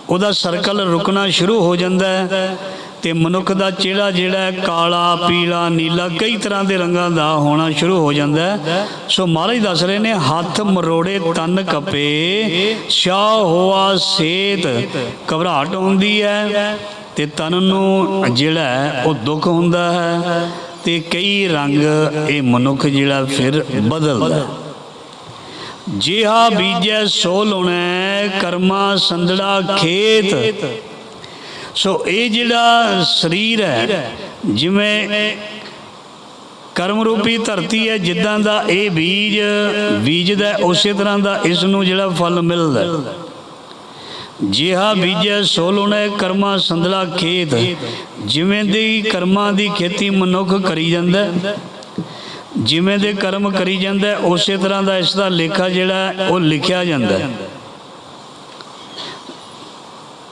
ਉਹਦਾ ਸਰਕਲ ਰੁਕਣਾ ਸ਼ੁਰੂ ਹੋ ਜਾਂਦਾ ਹੈ ਤੇ ਮਨੁੱਖ ਦਾ ਚਿਹਰਾ ਜਿਹੜਾ ਕਾਲਾ, ਪੀਲਾ, ਨੀਲਾ ਕਈ ਤਰ੍ਹਾਂ ਦੇ ਰੰਗਾਂ ਦਾ ਹੋਣਾ ਸ਼ੁਰੂ ਹੋ ਜਾਂਦਾ ਸੋ ਮਹਾਰਾਜ ਦੱਸ ਰਹੇ ਨੇ, ਹੱਥ ਮਰੋੜੇ ਤਨ ਕਪੇ, ਸ਼ਾਹ ਹੋਆ ਸੇਤ। ਘਬਰਾਹਟ ਹੁੰਦੀ ਹੈ ਤੇ ਤਨ ਨੂੰ ਜਿਹੜਾ ਉਹ ਦੁੱਖ ਹੁੰਦਾ ਹੈ ਤੇ ਕਈ ਰੰਗ ਇਹ ਮਨੁੱਖ ਜਿਹੜਾ ਫਿਰ ਬਦਲਦਾ ਜਿਹਾ ਬੀਜੈ ਸੋ ਲੁਣੈ ਕਰਮਾ ਸੰਦੜਾ ਖੇਤ। ਸੋ ਇਹ ਜਿਹੜਾ ਸਰੀਰ ਹੈ, ਜਿਵੇਂ ਕਰਮ ਰੂਪੀ ਧਰਤੀ ਹੈ, ਜਿੱਦਾਂ ਦਾ ਇਹ ਬੀਜ ਬੀਜਦਾ ਉਸੇ ਤਰ੍ਹਾਂ ਦਾ ਇਸ ਨੂੰ ਜਿਹੜਾ ਫਲ ਮਿਲਦਾ ਜਿਹਾ ਬੀਜੈ ਸੋ ਲੁਣੈ ਕਰਮਾ ਸੰਦਲਾ ਖੇਤ। ਜਿਵੇਂ ਦੀ ਕਰਮਾਂ ਦੀ ਖੇਤੀ ਮਨੁੱਖ ਕਰੀ ਜਾਂਦਾ ਜਿਵੇਂ ਦੇ ਕਰਮ ਕਰੀ ਜਾਂਦਾ ਉਸੇ ਤਰ੍ਹਾਂ ਦਾ ਇਸ ਦਾ ਲੇਖਾ ਜਿਹੜਾ ਉਹ ਲਿਖਿਆ ਜਾਂਦਾ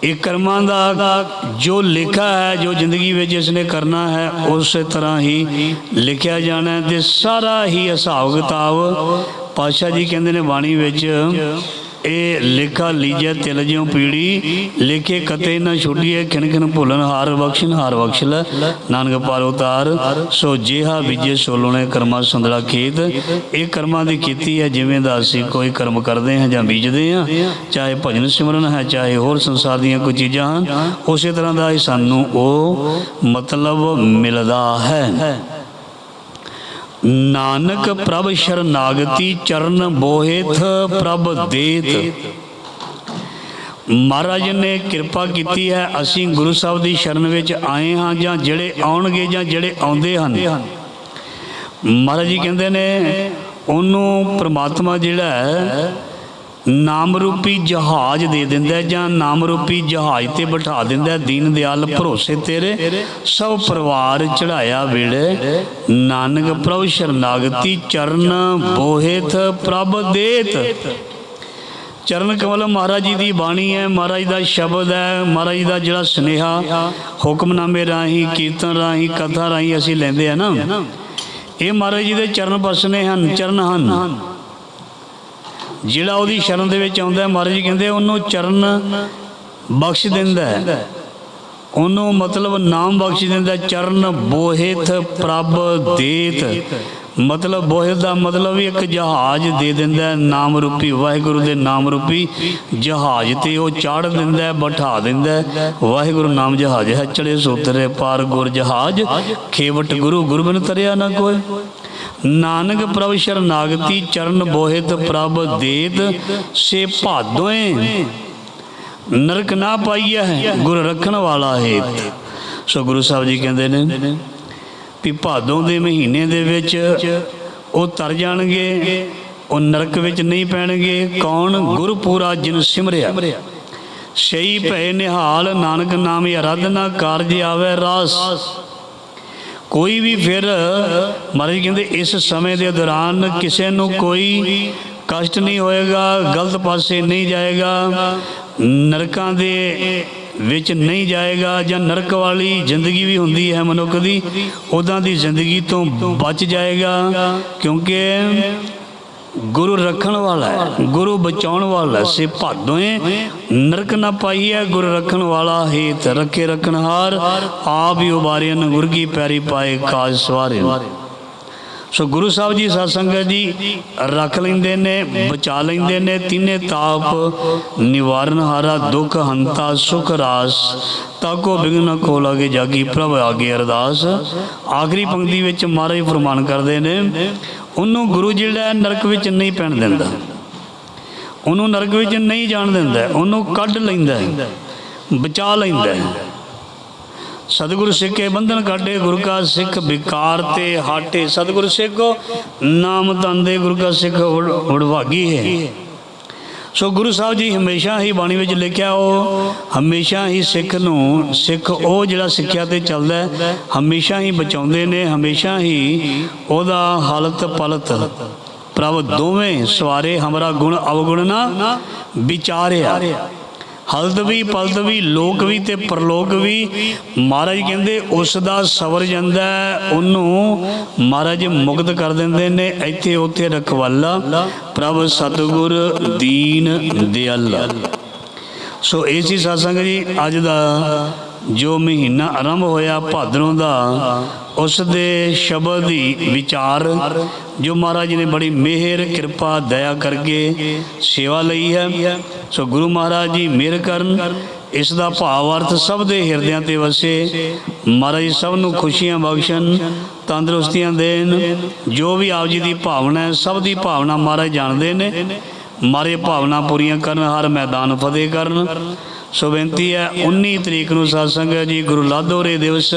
ਇਹ ਕਰਮਾਂ ਦਾ ਜੋ ਲਿਖਾ ਹੈ, ਜੋ ਜ਼ਿੰਦਗੀ ਵਿੱਚ ਇਸਨੇ ਕਰਨਾ ਹੈ, ਉਸੇ ਤਰ੍ਹਾਂ ਹੀ ਲਿਖਿਆ ਜਾਣਾ ਹੈ ਤੇ ਸਾਰਾ ਹੀ ਹਿਸਾਬ ਕਿਤਾਬ ਪਾਸ਼ਾ ਜੀ ਕਹਿੰਦੇ ਨੇ ਬਾਣੀ ਵਿੱਚ ਇਹ ਲੇਖਾ ਲੀਜੈ ਤਿਲ ਜਿਉ ਪੀੜੀ, ਲੇਖੇ ਕਤੇ ਨਾ ਛੁੱਟੀਏ ਖਿਨ ਖਿਨ ਭੁੱਲਣ ਹਾਰ ਬਖਸ਼ਣ, ਹਾਰ ਬਖਸ਼ਲ ਨਾਨਕ ਪਾਰ ਉਤਾਰ, ਸੋ ਜਿਹਾ ਬੀਜੇ ਸੋਲੋਣੇ ਕਰਮਾ ਸੰਦਲਾ ਖੇਤ, ਇਹ ਕਰਮਾਂ ਦੀ ਕੀਤੀ ਹੈ ਜਿਵੇਂ ਦਾ ਅਸੀਂ ਕੋਈ ਕਰਮ ਕਰਦੇ ਹਾਂ ਜਾਂ ਬੀਜਦੇ ਹਾਂ, ਚਾਹੇ ਭਜਨ ਸਿਮਰਨ ਹੈ, ਚਾਹੇ ਹੋਰ ਸੰਸਾਰ ਦੀਆਂ ਕੋਈ ਚੀਜ਼ਾਂ ਹਨ, ਉਸੇ ਤਰ੍ਹਾਂ ਦਾ ਹੀ ਸਾਨੂੰ ਉਹ ਮਤਲਬ ਮਿਲਦਾ ਹੈ। ਨਾਨਕ ਪ੍ਰਭ ਸ਼ਰਨਾਗਤੀ ਚਰਨ ਬੋਹਿਥ ਪ੍ਰਭ ਦੇਤ। ਮਹਾਰਾਜ ਨੇ ਕਿਰਪਾ ਕੀਤੀ ਹੈ, ਅਸੀਂ ਗੁਰੂ ਸਾਹਿਬ ਦੀ ਸ਼ਰਨ ਵਿੱਚ ਆਏ ਹਾਂ ਜਾਂ ਜਿਹੜੇ ਆਉਣਗੇ ਜਾਂ ਜਿਹੜੇ ਆਉਂਦੇ ਹਨ। ਮਹਾਰਾਜ ਜੀ ਕਹਿੰਦੇ ਨੇ, ਉਹਨੂੰ ਪ੍ਰਮਾਤਮਾ ਜਿਹੜਾ ਹੈ ਨਾਮ ਰੂਪੀ ਜਹਾਜ਼ ਦੇ ਦਿੰਦਾ ਜਾਂ ਨਾਮ ਰੂਪੀ ਜਹਾਜ਼ ਤੇ ਬਿਠਾ ਦਿੰਦਾ ਦੀਨ ਦਿਆਲ, ਭਰੋਸੇ ਤੇਰੇ, ਸਭ ਪਰਿਵਾਰ ਚੜਾਇਆ ਵੇਲੇ ਨਾਨਕ ਪ੍ਰਭ ਸ਼ਰਨਾਗਤੀ, ਚਰਨ ਬੋਹਿਤ ਪ੍ਰਭ ਦੇਤ। ਚਰਨ ਕਮਲ ਮਹਾਰਾਜ ਜੀ ਦੀ ਬਾਣੀ ਹੈ, ਮਹਾਰਾਜ ਦਾ ਸ਼ਬਦ ਹੈ, ਮਹਾਰਾਜ ਦਾ ਜਿਹੜਾ ਸੁਨੇਹਾ ਹੁਕਮਨਾਮੇ ਰਾਹੀਂ, ਕੀਰਤਨ ਰਾਹੀਂ, ਕਥਾ ਰਾਹੀਂ ਅਸੀਂ ਲੈਂਦੇ ਆ ਨਾ। ਇਹ ਮਹਾਰਾਜ ਜੀ ਦੇ ਚਰਨ ਬਸਨੇ ਹਨ, ਚਰਨ ਹਨ। ਜਿਹੜਾ ਉਹਦੀ ਸ਼ਰਨ ਦੇ ਵਿੱਚ ਆਉਂਦਾ ਹੈ, ਮਹਾਰਾਜ ਜੀ ਕਹਿੰਦੇ ਉਹਨੂੰ ਚਰਨ ਬਖਸ਼ ਦਿੰਦਾ ਹੈ। ਉਹਨੂੰ ਮਤਲਬ ਨਾਮ ਬਖਸ਼ ਦਿੰਦਾ ਚਰਨ ਬੋਹਿਤ ਪ੍ਰਭ ਦੇਤ। ਮਤਲਬ ਬੋਹਿਤ ਦਾ ਮਤਲਬ ਇੱਕ ਜਹਾਜ਼ ਦੇ ਦਿੰਦਾ ਨਾਮ ਰੂਪੀ, ਵਾਹਿਗੁਰੂ ਦੇ ਨਾਮ ਰੂਪੀ ਜਹਾਜ਼ ਤੇ ਉਹ ਚਾੜ ਦਿੰਦਾ ਬਿਠਾ ਦਿੰਦਾ ਵਾਹਿਗੁਰੂ ਨਾਮ ਜਹਾਜ਼ ਹੈ ਚੜੇ ਸੋਤਰੇ ਪਾਰ ਗੁਰ ਜਹਾਜ਼, ਖੇਵਟ ਗੁਰੂ ਗੁਰਬਨ ਤਰਿਆ ਨਾ ਕੋਈ ਨਾਨਕ ਪ੍ਰਭ ਸ਼ਰਨਾਗਤੀ ਚਰਨ ਬੋਹਿਤ ਪ੍ਰਭ ਦੇਤ, ਸੇ ਭਾਦੋਏ। ਨਰਕ ਨਾ ਪਾਈਆ ਹੈ ਗੁਰ ਰੱਖਣ ਵਾਲਾ ਹੈ ਸੋ ਗੁਰੂ ਸਾਹਿਬ ਜੀ ਕਹਿੰਦੇ ਨੇ ਵੀ ਭਾਦੋਂ ਦੇ ਮਹੀਨੇ ਦੇ ਵਿੱਚ ਉਹ ਤਰ ਜਾਣਗੇ, ਉਹ ਨਰਕ ਵਿੱਚ ਨਹੀਂ ਪੈਣਗੇ। ਕੌਣ? ਗੁਰਪੂਰਾ ਜਿਨ ਸਿਮਰਿਆ। ਸਈ ਭੈ ਨਿਹਾਲ, ਨਾਨਕ ਨਾਮ ਅਰਾਧਨਾ ਕਾਰਜ ਆਵੇ ਰਾਸ। ਕੋਈ ਵੀ ਫਿਰ, ਮਹਾਰਾਜ ਕਹਿੰਦੇ, ਇਸ ਸਮੇਂ ਦੇ ਦੌਰਾਨ ਕਿਸੇ ਨੂੰ ਕੋਈ ਕਸ਼ਟ ਨਹੀਂ ਹੋਏਗਾ, ਗਲਤ ਪਾਸੇ ਨਹੀਂ ਜਾਏਗਾ, ਨਰਕਾਂ ਦੇ ਵਿੱਚ ਨਹੀਂ ਜਾਏਗਾ ਜਾਂ ਨਰਕ ਵਾਲੀ ਜ਼ਿੰਦਗੀ ਵੀ ਹੁੰਦੀ ਹੈ ਮਨੁੱਖ ਦੀ ਉਦਾਂ ਦੀ ਜ਼ਿੰਦਗੀ ਤੋਂ ਬਚ ਜਾਏਗਾ ਕਿਉਂਕਿ ਗੁਰੂ ਰੱਖਣ ਵਾਲਾ ਹੈ, ਗੁਰੂ ਬਚਾਉਣ ਵਾਲਾ ਸੇ ਭਾਦੋਏ ਨਰਕ ਨਾ ਪਾਈਐ ਗੁਰੂ ਰੱਖਣ ਵਾਲਾ ਹੇਤ ਰੱਖੇ ਰਖਣਹਾਰ ਆਪ ਹੀ ਉਬਾਰਿਆਨ ਗੁਰ ਕੀ ਪੈਰੀ ਪਾਏ ਕਾਜ ਸਵਾਰੇ। ਸੋ ਗੁਰੂ ਸਾਹਿਬ ਜੀ ਸਾਧ ਸੰਗਤ ਜੀ, ਰੱਖ ਲੈਂਦੇ ਨੇ, ਬਚਾ ਲੈਂਦੇ ਨੇ, ਤਿੰਨੇ ਤਾਪ ਨਿਵਾਰਨ ਹਾਰਾ, ਦੁੱਖ ਹੰਤਾ, ਸੁਖ ਰਾਸ। ਤਾਕੋ ਬਿਗਨ ਕੋ ਲਾਗੇ ਜਾਗੀ ਪ੍ਰਭ ਆਗੇ ਅਰਦਾਸ। ਆਖਰੀ ਪੰਕਤੀ ਵਿੱਚ ਮਹਾਰਾਜ ਫਰਮਾਨ ਕਰਦੇ ਨੇ ਉਹਨੂੰ ਗੁਰੂ ਜਿਹੜਾ ਨਰਕ ਵਿੱਚ ਨਹੀਂ ਪੈਣ ਦਿੰਦਾ। ਉਹਨੂੰ ਨਰਕ ਵਿੱਚ ਨਹੀਂ ਜਾਣ ਦਿੰਦਾ। ਉਹਨੂੰ ਕੱਢ ਲੈਂਦਾ ਬਚਾ ਲੈਂਦਾ ਹੈ। ਸਤਿਗੁਰੂ ਸਿੱਖੇ ਬੰਧਨ ਕਾਟੇ ਗੁਰੂ ਕਾ ਸਿੱਖ ਵਿਕਾਰ ਤੇ ਹਾਟੇ। ਸਤਿਗੁਰੂ ਸਿੱਖ, ਨਾਮ ਤੰਦੇ ਗੁਰੂ ਕਾ ਸਿੱਖ ਵਡਭਾਗੀ ਹੈ। ਸੋ ਗੁਰੂ ਸਾਹਿਬ ਜੀ ਹਮੇਸ਼ਾ ਹੀ ਬਾਣੀ ਵਿੱਚ ਲਿਖਿਆ, ਉਹ ਹਮੇਸ਼ਾ ਹੀ ਸਿੱਖ ਨੂੰ, ਸਿੱਖ ਉਹ ਜਿਹੜਾ ਸਿੱਖਿਆ ਤੇ ਚੱਲਦਾ ਹਮੇਸ਼ਾ ਹੀ ਬਚਾਉਂਦੇ ਨੇ, ਹਮੇਸ਼ਾ ਹੀ ਉਹਦਾ ਹਾਲਤ ਪਲਤ। ਪ੍ਰਭ, ਦੋਵੇਂ ਸਵਾਰੇ ਹਮਰਾ ਗੁਣ ਅਵਗੁਣ ਨਾ ਵਿਚਾਰਿਆ। ਹਲਤ ਵੀ ਪਲਤ ਵੀ, ਲੋਕ ਵੀ ਤੇ ਪਰਲੋਕ ਵੀ। ਮਹਾਰਾਜ ਕਹਿੰਦੇ ਉਸ ਦਾ ਸਵਰ ਜਾਂਦਾ ਉਹਨੂੰ ਮਹਾਰਾਜ ਮੁਕਤ ਕਰ ਦਿੰਦੇ ਨੇ ਇੱਥੇ ਉੱਥੇ ਰਖਵਾਲਾ। ਪ੍ਰਭ ਸਤਿਗੁਰ ਦੀਨ ਦਿਆਲਾ। ਸੋ ਇਹ ਸੀ ਸਾਸੰਗ ਜੀ, ਅੱਜ ਦਾ ਜੋ ਮਹੀਨਾ ਆਰੰਭ ਹੋਇਆ ਭਾਦਰੋਂ ਦਾ ਉਸ ਦੇ ਸ਼ਬਦ ਦੀ ਵਿਚਾਰ, ਜੋ ਮਹਾਰਾਜ ਨੇ ਬੜੀ ਮਿਹਰ, ਕਿਰਪਾ, ਦਇਆ ਕਰਕੇ ਸੇਵਾ ਲਈ ਹੈ। ਸੋ ਗੁਰੂ ਮਹਾਰਾਜ ਜੀ ਮਿਹਰ ਕਰਨ, ਇਸ ਦਾ ਭਾਵ ਅਰਥ ਸਭ ਦੇ ਹਿਰਦਿਆਂ ਤੇ ਵਸੇ। ਮਹਾਰਾਜ ਸਭ ਨੂੰ ਖੁਸ਼ੀਆਂ ਬਖਸ਼ਣ, ਤੰਦਰੁਸਤੀਆਂ ਦੇਣ, ਜੋ ਵੀ ਆਪ ਜੀ ਦੀ ਭਾਵਨਾ ਹੈ, ਸਭ ਦੀ ਭਾਵਨਾ ਮਹਾਰਾਜ ਜਾਣਦੇ ਨੇ। ਮਾਰੇ ਭਾਵਨਾ ਪੂਰੀਆਂ ਕਰਨ, ਹਰ ਮੈਦਾਨ ਫਤਿਹ ਕਰਨ। ਸੋ ਬੇਨਤੀ ਹੈ 19 ਤਰੀਕ ਨੂੰ ਸਾਧ ਸੰਗਤ ਜੀ ਗੁਰੂ ਲਾਧੋਰੇ ਦਿਵਸ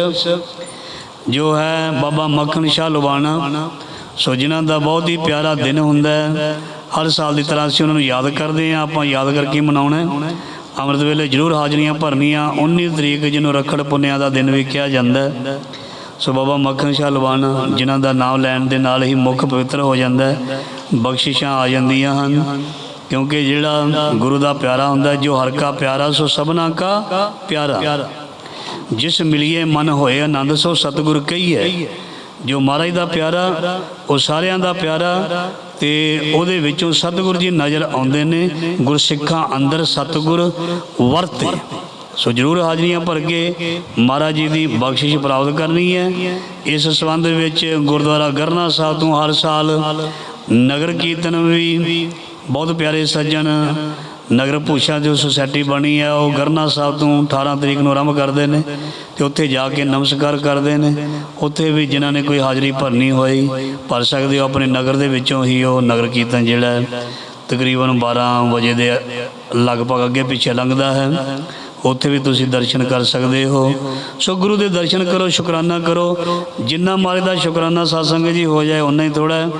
ਜੋ ਹੈ ਬਾਬਾ ਮੱਖਣ ਸ਼ਾਹ ਲੁਬਾਣਾ। ਸੋ ਜਿਨ੍ਹਾਂ ਦਾ ਬਹੁਤ ਹੀ ਪਿਆਰਾ ਦਿਨ ਹੁੰਦਾ ਹੈ। ਹਰ ਸਾਲ ਦੀ ਤਰ੍ਹਾਂ ਅਸੀਂ ਉਹਨਾਂ ਨੂੰ ਯਾਦ ਕਰਦੇ ਹਾਂ, ਆਪਾਂ ਯਾਦ ਕਰਕੇ ਮਨਾਉਣਾ ਅੰਮ੍ਰਿਤ ਵੇਲੇ ਜ਼ਰੂਰ ਹਾਜ਼ਰੀਆਂ ਭਰਨੀਆਂ। 19 ਤਰੀਕ ਜਿਹਨੂੰ ਰੱਖੜ ਪੁੰਨਿਆ ਦਾ ਦਿਨ ਵੀ ਕਿਹਾ ਜਾਂਦਾ ਹੈ। ਸੋ ਬਾਬਾ ਮੱਖਣ ਸ਼ਾਹ ਲਵਾਨਾ ਜਿਨ੍ਹਾਂ ਦਾ ਨਾਮ ਲੈਣ ਦੇ ਨਾਲ ਹੀ ਮੁੱਖ ਪਵਿੱਤਰ ਹੋ ਜਾਂਦਾ ਹੈ। ਬਖਸ਼ਿਸ਼ਾਂ ਆ ਜਾਂਦੀਆਂ ਹਨ। ਕਿਉਂਕਿ ਜਿਹੜਾ ਗੁਰੂ ਦਾ ਪਿਆਰਾ ਹੁੰਦਾ ਜੋ ਹਰ ਕਾ ਪਿਆਰਾ, ਸੋ ਸਭਨਾ ਕਾ ਪਿਆਰਾ। ਜਿਸ ਮਿਲਿਏ ਮਨ ਹੋਏ ਆਨੰਦ, ਸੋ ਸਤਿਗੁਰ ਕਹੀਏ। ਜੋ ਮਹਾਰਾਜ ਦਾ ਪਿਆਰਾ, ਉਹ ਸਾਰਿਆਂ ਦਾ ਪਿਆਰਾ ਤੇ ਉਹਦੇ ਵਿੱਚੋਂ ਸਤਿਗੁਰ ਜੀ ਨਜ਼ਰ ਆਉਂਦੇ ਨੇ। ਗੁਰਸਿੱਖਾਂ ਅੰਦਰ ਸਤਿਗੁਰ ਵਰਤੇ। ਸੋ ਜਰੂਰ ਹਾਜ਼ਰੀਆਂ ਭਰ ਕੇ ਮਹਾਰਾਜ ਜੀ ਦੀ ਬਖਸ਼ਿਸ਼ ਪ੍ਰਾਪਤ ਕਰਨੀ ਹੈ। ਇਸ ਸੰਬੰਧ ਵਿੱਚ ਗੁਰਦੁਆਰਾ ਗਰਨਾ ਸਾਹਿਬ ਤੋਂ ਹਰ ਸਾਲ ਨਗਰ ਕੀਰਤਨ ਵੀ ਬਹੁਤ ਪਿਆਰੇ ਸੱਜਣ, ਨਗਰ ਭੂਸ਼ਾ ਜੋ ਸੁਸਾਇਟੀ ਬਣੀ ਹੈ, ਉਹ ਗਰਨਾ ਸਾਹਿਬ ਤੋਂ 18 ਤਰੀਕ ਨੂੰ ਆਰੰਭ ਕਰਦੇ ਨੇ ਤੇ ਉੱਥੇ ਜਾ ਕੇ ਨਮਸਕਾਰ ਕਰਦੇ ਨੇ। ਉੱਥੇ ਵੀ ਜਿਨ੍ਹਾਂ ਨੇ ਕੋਈ ਹਾਜ਼ਰੀ ਭਰਨੀ ਹੋਈ, ਭਰ ਸਕਦੇ ਹੋ, ਆਪਣੇ ਨਗਰ ਦੇ ਵਿੱਚੋਂ ਹੀ ਉਹ ਨਗਰ ਕੀਰਤਨ ਜਿਹੜਾ ਤਕਰੀਬਨ 12 ਵਜੇ ਦੇ ਲਗਭਗ ਅੱਗੇ ਪਿੱਛੇ ਲੰਘਦਾ ਹੈ। ਉੱਥੇ ਵੀ ਤੁਸੀਂ ਦਰਸ਼ਨ ਕਰ ਸਕਦੇ ਹੋ। ਸੋ ਗੁਰੂ ਦੇ ਦਰਸ਼ਨ ਕਰੋ, ਸ਼ੁਕਰਾਨਾ ਕਰੋ। ਜਿੰਨਾ ਮਾਰੇ ਦਾ ਸ਼ੁਕਰਾਨਾ ਸਾਸੰਗ ਜੀ ਹੋ ਜਾਏ ਉਨਾ ਹੀ ਥੋੜਾ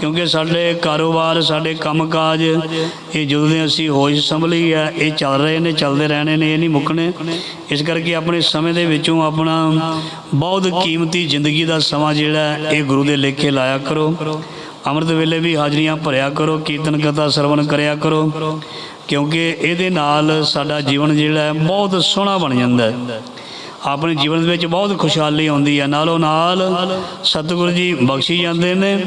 ਕਿਉਂਕਿ ਸਾਡੇ ਕਾਰੋਬਾਰ, ਸਾਡੇ ਕੰਮਕਾਜ, ਇਹ ਜਦੋਂ ਦੇ ਅਸੀਂ ਹੋਸ਼ ਸੰਭਲੀ ਆ ਇਹ ਚੱਲ ਰਹੇ ਨੇ, ਚੱਲਦੇ ਰਹਿਣੇ ਨੇ, ਇਹ ਨਹੀਂ ਮੁੱਕਣੇ। ਇਸ ਕਰਕੇ ਆਪਣੇ ਸਮੇਂ ਦੇ ਵਿੱਚੋਂ ਆਪਣਾ ਬਹੁਤ ਕੀਮਤੀ ਜ਼ਿੰਦਗੀ ਦਾ ਸਮਾਂ ਜਿਹੜਾ ਇਹ ਗੁਰੂ ਦੇ ਲੇਖੇ ਲਾਇਆ ਕਰੋ। ਅੰਮ੍ਰਿਤ ਵੇਲੇ ਵੀ ਹਾਜ਼ਰੀਆਂ ਭਰਿਆ ਕਰੋ, ਕੀਰਤਨ ਕਥਾ ਸਰਵਣ ਕਰਿਆ ਕਰੋ। ਕਿਉਂਕਿ ਇਹਦੇ ਨਾਲ ਸਾਡਾ ਜੀਵਨ ਜਿਹੜਾ ਹੈ ਬਹੁਤ ਸੋਹਣਾ ਬਣ ਜਾਂਦਾ ਹੈ। ਆਪਣੇ ਜੀਵਨ ਵਿੱਚ ਬਹੁਤ ਖੁਸ਼ਹਾਲੀ ਆਉਂਦੀ ਹੈ। ਨਾਲੋਂ ਨਾਲ ਸਤਿਗੁਰੂ ਜੀ ਬਖਸ਼ੀ ਜਾਂਦੇ ਨੇ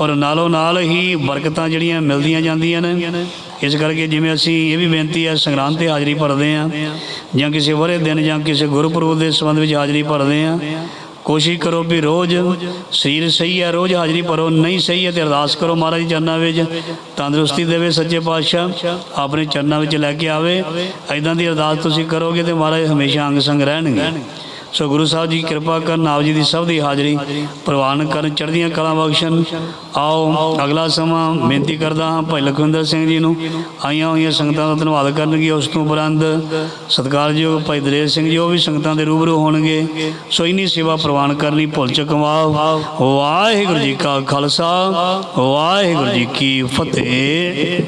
ਔਰ ਨਾਲੋਂ ਨਾਲ ਹੀ ਬਰਕਤਾਂ ਜਿਹੜੀਆਂ ਮਿਲਦੀਆਂ ਜਾਂਦੀਆਂ ਨੇ। ਇਸ ਕਰਕੇ ਜਿਵੇਂ ਅਸੀਂ ਇਹ ਵੀ ਬੇਨਤੀ ਹੈ, ਸੰਗਰਾਂਦ ਤੇ ਹਾਜ਼ਰੀ ਭਰਦੇ ਆ ਜਾਂ ਕਿਸੇ ਵਰੇ ਦਿਨ ਜਾਂ ਕਿਸੇ ਗੁਰਪੁਰਬ ਦੇ ਸੰਬੰਧ ਵਿੱਚ ਹਾਜ਼ਰੀ ਭਰਦੇ ਆ ਕੋਸ਼ਿਸ਼ ਕਰੋ ਵੀ ਰੋਜ਼ ਸਰੀਰ ਸਹੀ ਹੈ ਰੋਜ਼ ਹਾਜ਼ਰੀ ਭਰੋ, ਨਹੀਂ ਸਹੀ ਹੈ ਤੇ ਅਰਦਾਸ ਕਰੋ ਮਹਾਰਾਜ ਦੇ ਚਰਨਾਂ ਵਿੱਚ, ਤੰਦਰੁਸਤੀ ਦੇਵੇ ਸੱਚੇ ਪਾਤਸ਼ਾਹ, ਆਪਣੇ ਚਰਨਾਂ ਵਿੱਚ ਲੈ ਕੇ ਆਵੇ ਐਦਾਂ ਦੀ ਅਰਦਾਸ ਤੁਸੀਂ ਕਰੋਗੇ ਤੇ ਮਹਾਰਾਜ ਹਮੇਸ਼ਾ ਅੰਗ ਸੰਗ ਰਹਿਣਗੇ। ਸੋ ਗੁਰੂ ਸਾਹਿਬ ਜੀ ਕਿਰਪਾ ਕਰਨ, ਆਪ ਜੀ ਦੀ ਸਭ ਦੀ ਹਾਜ਼ਰੀ ਪ੍ਰਵਾਨ ਕਰਨ, ਚੜ੍ਹਦੀਆਂ ਕਲਾ ਬਖਸ਼ਣ। ਆਓ, ਅਗਲਾ ਸਮਾਂ ਬੇਨਤੀ ਕਰਦਾ ਹਾਂ ਭਾਈ ਲਖਵਿੰਦਰ ਸਿੰਘ ਜੀ ਨੂੰ। ਆਈਆਂ ਹੋਈਆਂ ਸੰਗਤਾਂ ਦਾ ਧੰਨਵਾਦ ਕਰਨਗੇ, ਉਸ ਤੋਂ ਉਪਰੰਤ ਸਤਿਕਾਰਯੋਗ ਭਾਈ ਦਲੇਰ ਸਿੰਘ ਜੀ, ਉਹ ਵੀ ਸੰਗਤਾਂ ਦੇ ਰੂਬਰੂ ਹੋਣਗੇ। ਸੋ ਇਨੀ ਸੇਵਾ ਪ੍ਰਵਾਨ ਕਰਨੀ ਭੁੱਲ ਚੁਕਵਾ ਵਾਹਿਗੁਰੂ ਜੀ ਕਾ ਖਾਲਸਾ, ਵਾਹਿਗੁਰੂ ਜੀ ਕੀ ਫਤਿਹ।